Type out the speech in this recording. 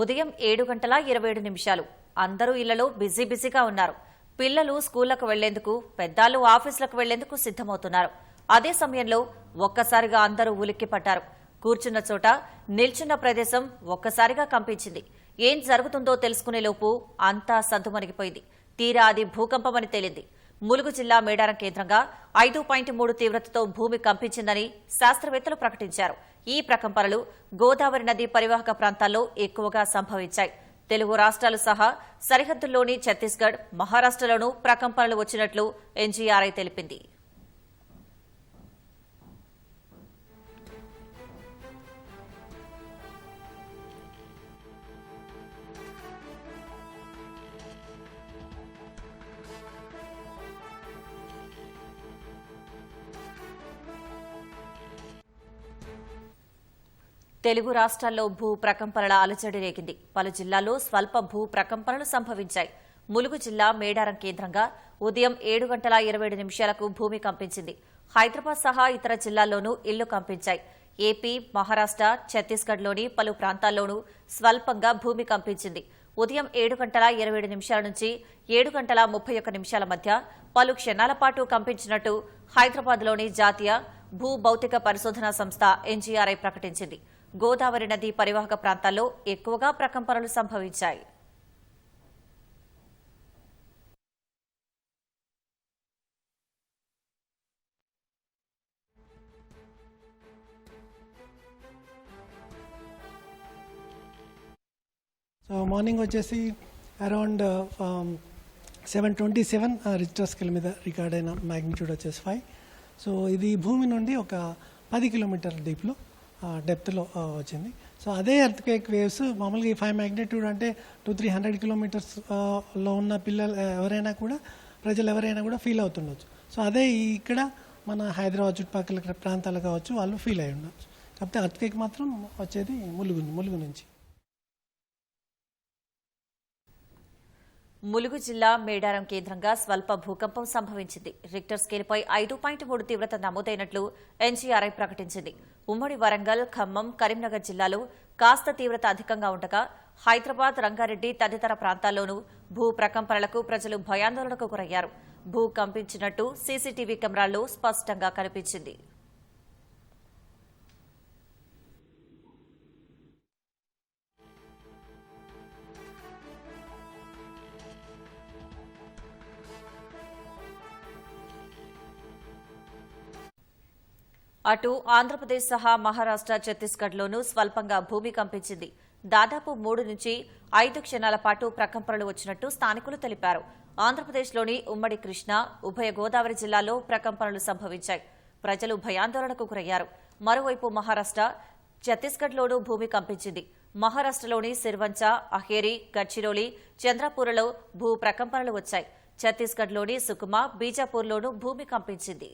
ఉదయం ఏడు గంటల ఇరవై ఏడు నిమిషాలు. అందరూ ఇళ్ళలో బిజీ బిజీగా ఉన్నారు. పిల్లలు స్కూళ్ళకు వెళ్ళేందుకు పెద్దాలు ఆఫీసులకు వెళ్ళేందుకు సిద్దమవుతున్నారు అదే సమయంలో ఒక్కసారిగా అందరూ ఉలిక్కి పడ్డారు. కూర్చున్న చోట నిల్చున్న ప్రదేశం ఒక్కసారిగా కంపించింది. ఏం జరుగుతుందో తెలుసుకునే లోపు అంతా సద్దుమణిగిపోయింది. తీరా అది భూకంపమని తేలింది. ములుగు జిల్లా మేడారం కేంద్రంగా ఐదు పాయింట్ మూడు తీవ్రతతో భూమి కంపించిందని శాస్త్రవేత్తలు ప్రకటించారు. ఈ ప్రకంపనలు గోదావరి నది పరివాహక ప్రాంతాల్లో ఎక్కువగా సంభవించాయి. తెలుగు రాష్ట్రాలు సహా సరిహద్దుల్లోని ఛత్తీస్గఢ్ మహారాష్టలోనూ ప్రకంపనలు వచ్చినట్లు ఎన్జీఆర్ఐ తెలిపింది. తెలుగు రాష్ట్రాల్లో భూ ప్రకంపనల అలజడి రేగింది. పలు జిల్లాల్లో స్వల్ప భూ ప్రకంపనలు సంభవించాయి. ములుగు జిల్లా మేడారం కేంద్రంగా ఉదయం ఏడు గంటల ఇరవై ఏడు నిమిషాలకు భూమి కంపించింది. హైదరాబాద్ సహా ఇతర జిల్లాల్లోనూ ఇళ్ళు కంపించాయి. ఏపీ మహారాష్ట ఛత్తీస్గఢ్లోని పలు ప్రాంతాల్లోనూ స్వల్పంగా భూమి కంపించింది. ఉదయం ఏడు గంటల ఇరవై ఏడు నిమిషాల నుంచి ఏడు గంటల ముప్పై ఒక్క నిమిషాల మధ్య పలు క్షణాల పాటు కంపించినట్టు హైదరాబాద్లోని జాతీయ భూ భౌతిక పరిశోధన సంస్థ ఎన్జీఆర్ఐ ప్రకటించింది. గోదావరి నది పరివాహక ప్రాంతాల్లో ఎక్కువగా ప్రకంపనలు సంభవించాయి. సో మార్నింగ్ వచ్చేసి around seven twenty seven Richter scale మీద రికార్డ్ అయిన మ్యాగ్నిట్యూడ్ వచ్చేసి ఫైవ్ సో ఇది భూమి నుండి ఒక పది కిలోమీటర్ డీప్లో డెప్త్లో వచ్చింది. సో అదే ఎర్త్క్వేక్ వేవ్స్ మామూలుగా ఈ ఫైవ్ మ్యాగ్నిట్యూడ్ అంటే టూ త్రీ హండ్రెడ్ కిలోమీటర్స్లో ఉన్న పిల్లలు ఎవరైనా కూడా ప్రజలు ఎవరైనా కూడా ఫీల్ అవుతుండొచ్చు. సో అదే ఇక్కడ మన హైదరాబాద్ చుట్టుపక్కల ప్రాంతాలు కావచ్చు వాళ్ళు ఫీల్ అయి ఉండొచ్చు కాకపోతే అర్త్ కేక్ మాత్రం వచ్చేది ములుగు ములుగు నుంచి. ములుగు జిల్లా మేడారం కేంద్రంగా స్వల్ప భూకంపం సంభవించింది. రిక్టర్ స్కేల్పై ఐదు పాయింట్ మూడు తీవ్రత నమోదైనట్లు ఎన్జీఆర్ఐ ప్రకటించింది. ఉమ్మడి వరంగల్ ఖమ్మం కరీంనగర్ జిల్లాలో కాస్త తీవ్రత అధికంగా ఉండగా హైదరాబాద్ రంగారెడ్డి తదితర ప్రాంతాల్లోనూ భూ ప్రకంపనలకు ప్రజలు భయాందోళనకు గురయ్యారు. భూ కంపించినట్టు సీసీటీవీ కెమెరాల్లో స్పష్టంగా కనిపించింది. అటు ఆంధ్రప్రదేశ్ సహా మహారాష్ట ఛత్తీస్గఢ్లోనూ స్వల్పంగా భూమి కంపించింది. దాదాపు మూడు నుంచి ఐదు క్షణాల పాటు ప్రకంపనలు వచ్చినట్టు స్థానికులు తెలిపారు. ఆంధ్రప్రదేశ్లోని ఉమ్మడి కృష్ణా ఉభయ గోదావరి జిల్లాలో ప్రకంపనలు సంభవించాయి. ప్రజలు భయాందోళనకు గురయ్యారు. మరోవైపు మహారాష్ట ఛత్తీస్గఢ్లోనూ భూమి కంపించింది. మహారాష్టలోని సిర్వంచ అహేరి గడ్చిరోలి చంద్రపూర్లో భూ ప్రకంపనలు వచ్చాయి. ఛత్తీస్గఢ్లోని సుకుమా బీజాపూర్లోనూ భూమి కంపించింది.